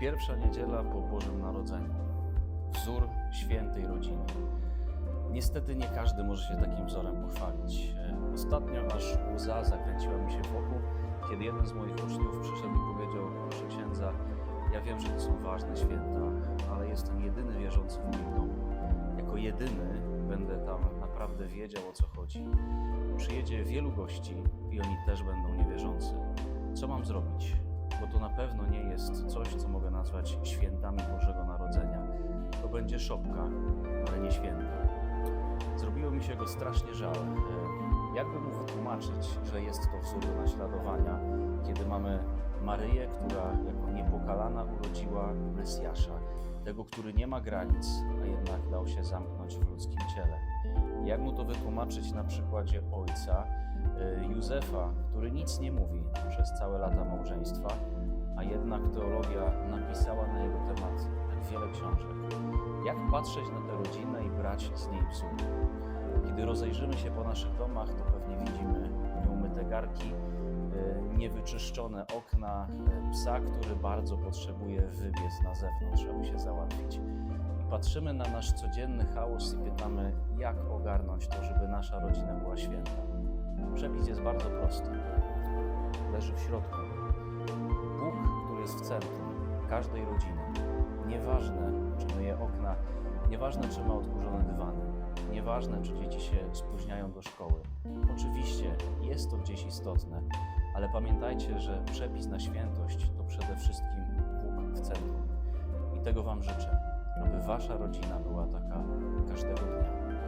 Pierwsza niedziela po Bożym Narodzeniu. Wzór świętej rodziny. Niestety nie każdy może się takim wzorem pochwalić. Ostatnio aż łza zakręciła mi się wokół, kiedy jeden z moich uczniów przyszedł i powiedział, proszę księdza, ja wiem, że to są ważne święta, ale jestem jedyny wierzący w moim domu. Jako jedyny będę tam naprawdę wiedział o co chodzi. Przyjedzie wielu gości i oni też będą niewierzący. Co mam zrobić? Bo to na pewno nie jest coś, co mogę nazwać świętami Bożego Narodzenia. To będzie szopka, ale nie święta. Zrobiło mi się go strasznie żal. E, Jakby mu wytłumaczyć, że jest to wzór do naśladowania, kiedy mamy Maryję, która jako niepokalana urodziła Mesjasza, tego, który nie ma granic, a jednak Jak mu to wytłumaczyć na przykładzie ojca e, Józefa, który nic nie mówi przez całe lata małżeństwa, a jednak teologia napisała na jego temat tak wiele książek. Jak patrzeć na tę rodzinę i brać z niej wzór? Kiedy rozejrzymy się po naszych domach, to pewnie widzimy nieumyte garki, e, niewyczyszczone okna, e, psa, który bardzo potrzebuje wybiec na zewnątrz, aby się załatwić. Patrzymy na nasz codzienny chaos i pytamy, jak ogarnąć to, żeby nasza rodzina była święta. Przepis jest bardzo prosty. Leży w środku. Bóg, który jest w centrum każdej rodziny. Nieważne, czy myje okna, nieważne, czy ma odkurzone dywany, nieważne, czy dzieci się spóźniają do szkoły. Oczywiście jest to gdzieś istotne, ale pamiętajcie, że przepis na świętość to przede wszystkim Bóg w centrum. I tego Wam życzę, aby Wasza rodzina była taka każdego dnia.